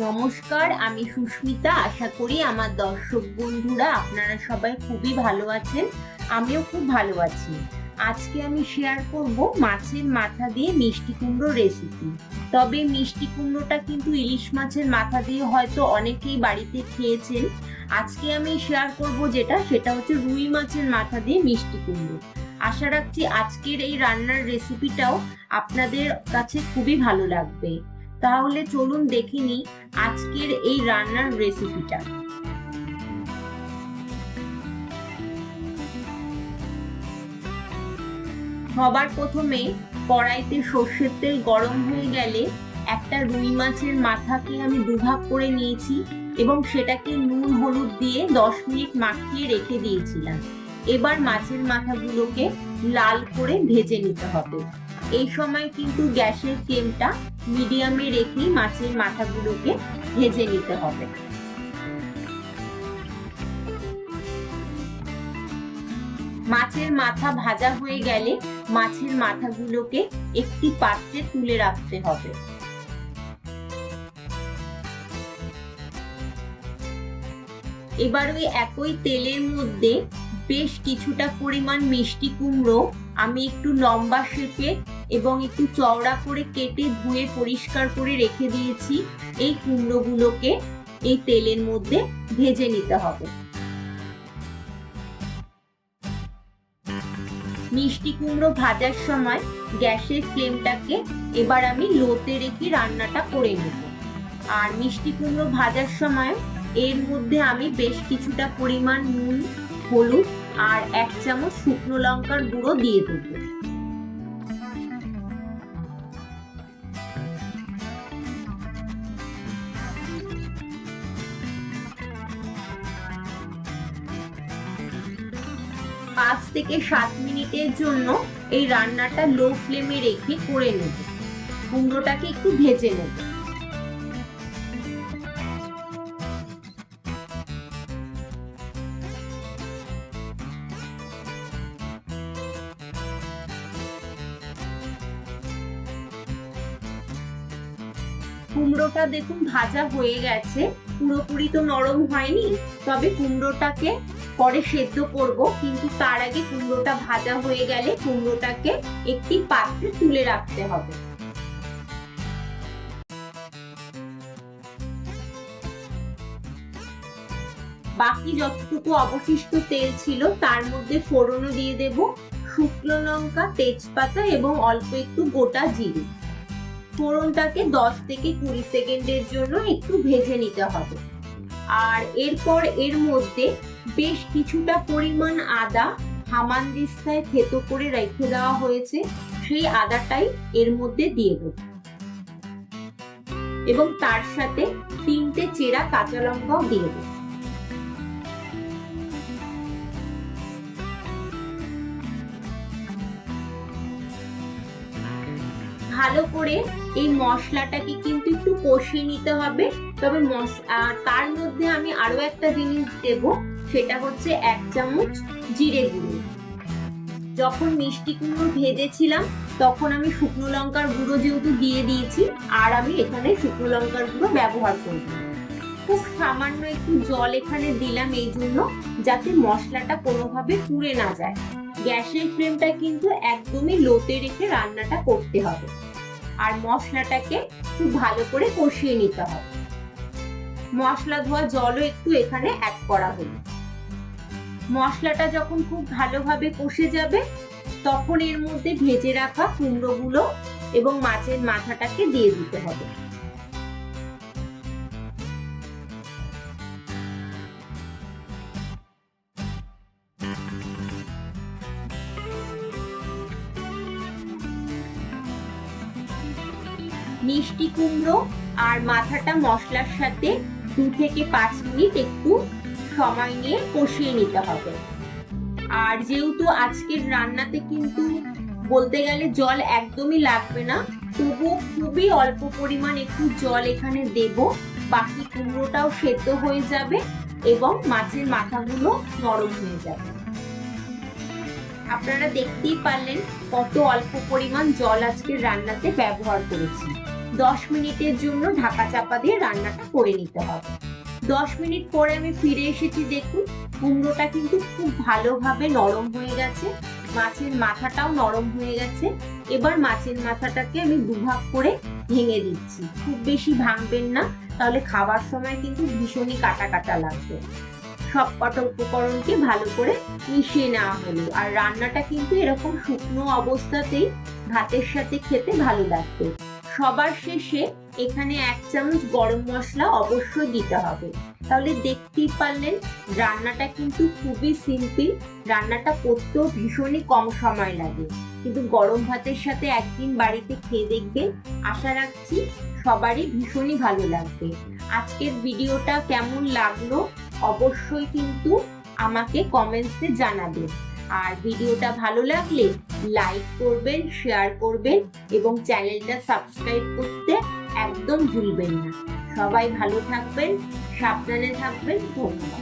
নমস্কার, আমি সুস্মিতা। আশা করি আমার দর্শক বন্ধুরা, আপনারা সবাই খুবই ভালো আছেন, আমিও খুব ভালো আছি। আজকে আমি শেয়ার করব মাছের মাথা দিয়ে মিষ্টি কুমড়ো রেসিপি তবে মিষ্টি কুমড়োটা কিন্তু ইলিশ মাছের মাথা দিয়ে হয়তো অনেকেই বাড়িতে খেয়েছেন। আজকে আমি শেয়ার করব যেটা, সেটা হচ্ছে রুই মাছের মাথা দিয়ে মিষ্টি কুমড়ো। আশা রাখছি আজকের এই রান্নার রেসিপিটাও আপনাদের কাছে খুবই ভালো লাগবে। তাহলে চলুন দেখে নিই আজকের এই রান্নার রেসিপিটা সবার প্রথমে কড়াইতে সর্ষের তেল গরম হয়ে গেলে একটা রুই মাছের মাথাকে আমি দুভাগ করে নিয়েছি এবং সেটাকে নুন, হলুদ দিয়ে দশ মিনিট মাখিয়ে রেখে দিয়েছিলাম। এবার মাছের মাথাগুলোকে লাল করে ভেজে নিতে হবে। এই সময় কিন্তু গ্যাসের ফ্লেমটা মিডিয়ামে রেখেই মাছের মাথাগুলোকে ভেজে নিতে হবে। মাছের মাথা ভাজা হয়ে গেলে মাছের মাথাগুলোকে একটি পাত্রে তুলে রাখতে হবে। এবার ওই একই তেলের মধ্যে বেশ কিছুটা পরিমাণ মিষ্টি কুমড়ো আমি একটু লম্বা শেপে এবং একটু চওড়া করে কেটে ধুয়ে পরিষ্কার করে রেখে দিয়েছি। এই কুমড়োগুলোকে এই তেলের মধ্যে ভেজে নিতে হবে। মিষ্টি কুমড়ো ভাজার সময় গ্যাসের ফ্লেমটাকে এবার আমি লোতে রেখে রান্নাটা করে নেব। আর মিষ্টি কুমড়ো ভাজার সময় এর মধ্যে আমি বেশ কিছুটা পরিমাণ নুন হলুদ আর এক চামচ শুকনো লঙ্কার গুঁড়ো দিয়ে দেবো। পাঁচ থেকে সাত মিনিটের জন্য এই রান্নাটা লো ফ্লেমে রেখে করে নেব। কুমড়োটাকে একটু ভেজে নেব। কুমড়োটা দেখুন ভাজা হয়ে গেছে। পুরোপুরি তো নরম হয়নি, তবে কুমড়োটাকে পরে সেদ্ধ করব। কিন্তু তার আগে কুমড়োটা ভাজা হয়ে গেলে কুমড়োটাকে একটি পাত্রে তুলে রাখতে হবে। বাকি যতটুকু অবশিষ্ট তেল ছিল, তার মধ্যে ফোড়নও দিয়ে দেব। শুকনো লঙ্কা, তেজপাতা এবং অল্প একটু গোটা জিরে। ফোড়নটাকে দশ থেকে কুড়ি সেকেন্ডের জন্য একটু ভেজে নিতে হবে। আর এরপর এর মধ্যে বেশ কিছুটা পরিমাণ আদা হামানদিস্তায় থেতো করে রেখে দেওয়া হয়েছে। সেই আদাটাই এর মধ্যে দিয়ে দেব। এবং তার সাথে তিনটে চেরা কাঁচা লঙ্কাও দিয়ে দেব। ভালো করে এই মশলাটাকে কিন্তু একটু কষিয়ে নিতে হবে। তবে তার মধ্যে আমি আরও একটা জিনিস দেব, সেটা হচ্ছে এক চামচ জিরে গুঁড়ো। যখন মিষ্টি কুমড়ো ভেজেছিলাম, তখন আমি শুকনো লঙ্কার গুঁড়ো যেহেতু দিয়ে দিয়েছি, আর আমি এখানে শুকনো লঙ্কার গুঁড়ো ব্যবহার করব। খুব সামান্য একটু জল এখানে দিলাম এই জন্য, যাতে মশলাটা কোনোভাবে পুড়ে না যায়। গ্যাসের ফ্লেমটা কিন্তু একদমই লোতে রেখে রান্নাটা করতে হবে। আর মশলাটাকে খুব ভালো করে কষিয়ে নিতে হবে। মশলা ধোয়া জলও একটু এখানে অ্যাড করা হলো। মশলাটা যখন খুব ভালোভাবে কষে যাবে, তখন এর মধ্যে ভেজে রাখা কুমড়োগুলো এবং মাছের মাথাটাকে দিয়ে দিতে হবে। মিষ্টি কুমড়ো আর মাথাটা মশলার সাথে দু থেকে পাঁচ মিনিট একটু সময় নিয়ে কষিয়ে নিতে হবে। আর যেহেতু আজকের রান্নাতে কিন্তু বলতে গেলে জল একদমই লাগবে না তবু খুবই অল্প পরিমাণ একটু জল এখানে দেব। বাকি কুমড়োটাও সেদ্ধ হয়ে যাবে এবং মাছের মাথাগুলো নরম হয়ে যাবে। আপনারা দেখতেই পারলেন কত অল্প পরিমাণ জল আজকের রান্নাতে ব্যবহার করেছি। দশ মিনিটের জন্য ঢাকা চাপা দিয়ে রান্নাটা করে নিতে হবে। দশ মিনিট পরে আমি ফিরে এসেছি, দেখুন, কুমড়োটা কিন্তু খুব ভালোভাবে নরম হয়ে গেছে। মাছের মাথাটাও নরম হয়ে গেছে। এবার মাছের মাথাটাকে আমি দুভাগ করে ভেঙে দিচ্ছি। খুব বেশি ভাঙবেন না, তাহলে খাবার সময় কিন্তু ভীষণই কাটা কাটা লাগবে। সব কটা উপকরণকে ভালো করে মিশিয়ে নেওয়া হলো। আর রান্নাটা কিন্তু এরকম শুকনো অবস্থাতেই ভাতের সাথে খেতে ভালো লাগবে। সবার শেষে এখানে এক চামচ গরম মশলা অবশ্যই দিতে হবে। তাহলে দেখতেই পারলেন, রান্নাটা কিন্তু খুবই সিম্পল রান্নাটা করতেও ভীষণই কম সময় লাগে। কিন্তু গরম ভাতের সাথে একদিন বাড়িতে খেয়ে দেখবেন, আশা রাখছি সবারই ভীষণই ভালো লাগবে। আজকের ভিডিওটা কেমন লাগল অবশ্যই কিন্তু আমাকে কমেন্টসে জানাবেন। আর ভিডিওটা ভালো লাগলে লাইক করবেন শেয়ার করবেন এবং চ্যানেলটা সাবস্ক্রাইব করতে একদম ভুলবেন না। সবাই ভালো থাকবেন, সাবধানে থাকবেন, ধন্যবাদ।